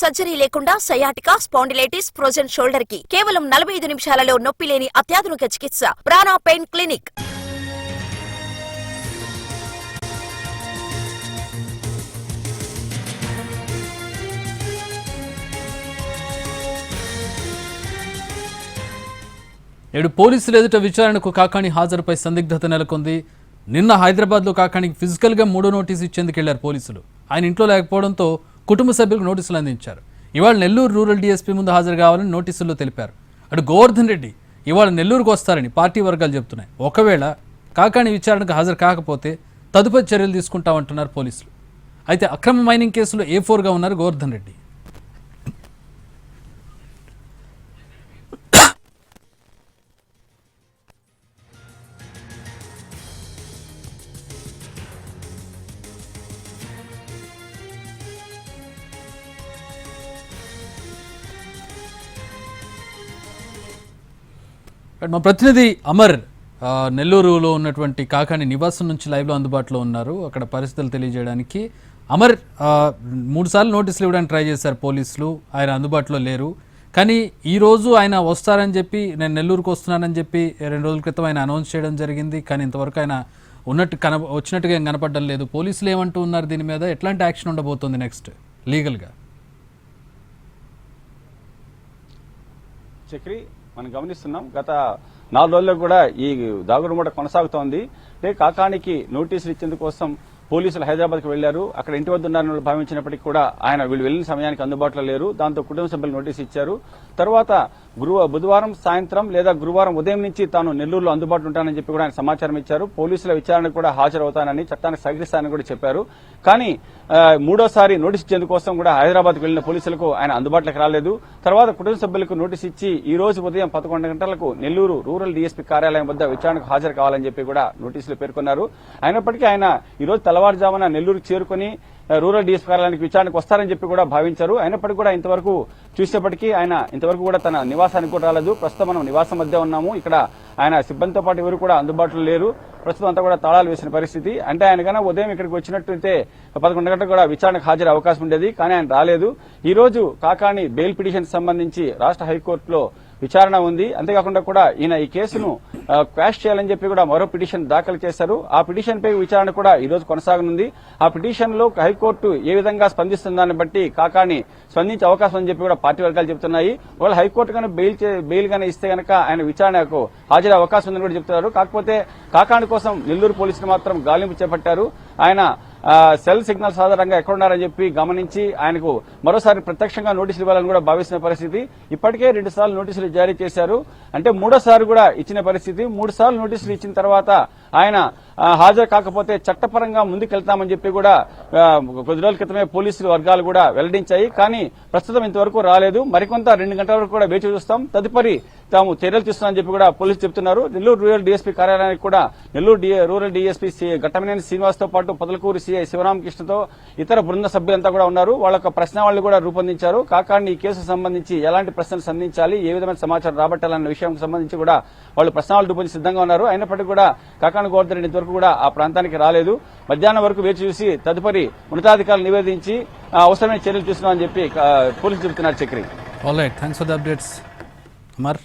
Surgery లేకుండా sciatica spondylitis frozen షోల్డర్కి కేవలం నలభై ఐదు నిమిషాలలో నొప్పి లేని అత్యాధునిక చికిత్స. Prana pain clinic. నేడు పోలీసులు ఎదుట విచారణకు కాకాణి హాజరుపై సందిగ్ధత నెలకొంది. నిన్న హైదరాబాద్లో కాకాణికి ఫిజికల్గా మూడో నోటీసు ఇచ్చేందుకు వెళ్ళారు పోలీసులు. ఆయన ఇంట్లో లేకపోవడంతో కుటుంబ సభ్యులకు నోటీసులు అందించారు. ఇవాళ నెల్లూరు రూరల్ డీఎస్పీ ముందు హాజరు కావాలని నోటీసుల్లో తెలిపారు. అటు గోవర్ధన్ రెడ్డి ఇవాళ నెల్లూరుకు వస్తారని పార్టీ వర్గాలు చెబుతున్నాయి. ఒకవేళ కాకాణి విచారణకు హాజరు కాకపోతే తదుపరి చర్యలు తీసుకుంటామంటున్నారు పోలీసులు. అయితే అక్రమ మైనింగ్ కేసులో ఏ ఫోర్గా ఉన్నారు గోవర్ధన్ రెడ్డి? మా ప్రతినిధి అమర్ నెల్లూరులో ఉన్నటువంటి కాకాని నివాసం నుంచి లైవ్లో అందుబాటులో ఉన్నారు. అక్కడ పరిస్థితులు తెలియజేయడానికి అమర్ మూడుసార్లు నోటీసులు ఇవ్వడానికి ట్రై చేశారు పోలీసులు. ఆయన అందుబాటులో లేరు. కానీ ఈరోజు ఆయన వస్తారని చెప్పి నేను నెల్లూరుకు వస్తున్నానని చెప్పి రెండు రోజుల క్రితం ఆయన అనౌన్స్ చేయడం జరిగింది. కానీ ఇంతవరకు ఆయన ఉన్నట్టు కన వచ్చినట్టుగా ఏం కనపడడం లేదు. పోలీసులు ఏమంటూ ఉన్నారు దీని మీద? ఎట్లాంటి యాక్షన్ ఉండబోతుంది నెక్స్ట్ లీగల్గా? చక్రి మనం గమనిస్తున్నాం గత నాలుగు రోజుల్లో కూడా ఈ దాగుడుమూట కొనసాగుతోంది. అంటే కాకానికి నోటీసులు ఇచ్చేందుకోసం పోలీసులు హైదరాబాద్కి వెళ్ళారు. అక్కడ ఇంటి వద్ద ఉన్నారని భావించినప్పటికీ కూడా ఆయన వీళ్ళు వెళ్ళిన సమయానికి అందుబాటులో లేరు. దాంతో కుటుంబ సభ్యులు నోటీసు ఇచ్చారు. తర్వాత గురువ బుధవారం సాయంత్రం లేదా గురువారం ఉదయం నుంచి తాను నెల్లూరులో అందుబాటులో ఉంటానని చెప్పి కూడా ఆయన సమాచారం ఇచ్చారు. పోలీసుల విచారణకు కూడా హాజరవుతానని చట్టానికి సహకరిస్తానని కూడా చెప్పారు. కానీ మూడోసారి నోటీస్ ఇచ్చేందుకోసం కూడా హైదరాబాద్కు వెళ్ళిన పోలీసులకు ఆయన అందుబాటులోకి రాలేదు. తర్వాత కుటుంబ సభ్యులకు నోటీస్ ఇచ్చి ఈ రోజు ఉదయం పదకొండు గంటలకు నెల్లూరు రూరల్ డీఎస్పీ కార్యాలయం వద్ద విచారణకు హాజరు కావాలని చెప్పి కూడా నోటీసులు పేర్కొన్నారు. అయినప్పటికీ ఆయన ఈ రోజు తల తెల్లవారుజామున నెల్లూరుకు చేరుకుని రూరల్ డీఎస్పీ కార్యాలయానికి విచారణకు వస్తారని చెప్పి కూడా భావించారు. అయినప్పటికీ కూడా ఇంతవరకు చూసేప్పటికీ ఆయన ఇంతవరకు కూడా తన నివాసానికి కూడా రాలేదు. ప్రస్తుతం మనం నివాసం మధ్య ఉన్నాము. ఇక్కడ ఆయన సిబ్బందితో పాటు ఎవరు కూడా అందుబాటులో లేరు. ప్రస్తుతం అంతా కూడా తాళాలు వేసిన పరిస్థితి. అంటే ఆయన కన్నా ఉదయం ఇక్కడికి వచ్చినట్టయితే పదకొండు గంటలకు కూడా విచారణకు హాజరు అవకాశం ఉండేది కానీ ఆయన రాలేదు. ఈ రోజు కాకాని బెయిల్ పిటిషన్ సంబంధించి రాష్ట్ర హైకోర్టులో విచారణ ఉంది. అంతేకాకుండా కూడా ఈయన ఈ కేసును క్వాష్ చేయాలని చెప్పి కూడా మరో పిటిషన్ దాఖలు చేశారు. ఆ పిటిషన్ పై విచారణ కూడా ఈ రోజు కొనసాగనుంది. ఆ పిటిషన్లో హైకోర్టు ఏ విధంగా స్పందిస్తుందాన్ని బట్టి కాకాని స్పందించే అవకాశం అని చెప్పి కూడా పార్టీ వర్గాలు చెబుతున్నాయి. ఒకవేళ హైకోర్టు కనుక బెయిల్ బెయిల్ గానీ ఇస్తే గనక ఆయన విచారణకు హాజరు అవకాశం ఉందని కూడా చెబుతున్నారు. కాకపోతే కాకాని కోసం నెల్లూరు పోలీసులు మాత్రం గాలింపు చేపట్టారు. ఆయన సెల్ సిగ్నల్స్ ఆధారంగా ఎక్కడున్నారని చెప్పి గమనించి ఆయనకు మరోసారి ప్రత్యక్షంగా నోటీసులు ఇవ్వాలని కూడా భావిస్తున్న పరిస్థితి. ఇప్పటికే రెండు సార్లు నోటీసులు జారీ చేశారు. అంటే మూడోసారి కూడా ఇచ్చిన పరిస్థితి. మూడు సార్లు నోటీసులు ఇచ్చిన తర్వాత ఆయన హాజరు కాకపోతే చట్టపరంగా ముందుకెళ్తామని చెప్పి కూడా కొద్ది రోజుల క్రితమే పోలీసులు వర్గాలు కూడా వెల్లడించాయి. కానీ ప్రస్తుతం ఇంతవరకు రాలేదు. మరికొంత రెండు గంటల వరకు కూడా వేచి చూస్తాం. తదుపరి తాము చర్యలు తీసుకున్నామని చెప్పి కూడా పోలీసులు చెప్తున్నారు నెల్లూరు రూరల్ డీఎస్పీ కార్యాలయానికి కూడా నెల్లూరు రూరల్ డీఎస్పీ ఘట్టమనేని శ్రీనివాస్తో పాటు పొదలకూరు సీఐ శివరామకృష్ణతో ఇతర బృంద సభ్యులంతా కూడా ఉన్నారు. వాళ్ళ యొక్క ప్రశ్నావళి కూడా రూపొందించారు. కాకాన్ని ఈ కేసుకు సంబంధించి ఎలాంటి ప్రశ్నలు సంధించాలి ఏ విధమైన సమాచారం రాబట్టాలన్న విషయానికి సంబంధించి కూడా వాళ్ళు ప్రశ్నావళి రూపొంది సిద్ధంగా ఉన్నారు. అయినప్పటికీ కూడా కాకాని గోవర్ధన్ రెడ్డి వరకు కూడా ఆ ప్రాంతానికి రాలేదు. మధ్యాహ్నం వరకు వేచి చూసి తదుపరి ఉన్నతాధికారులు నివేదించి అవసరమైన చర్యలు చూస్తున్నామని చెప్పి పోలీసులు చెబుతున్నారు Chakri. All right thanks for the updates Amar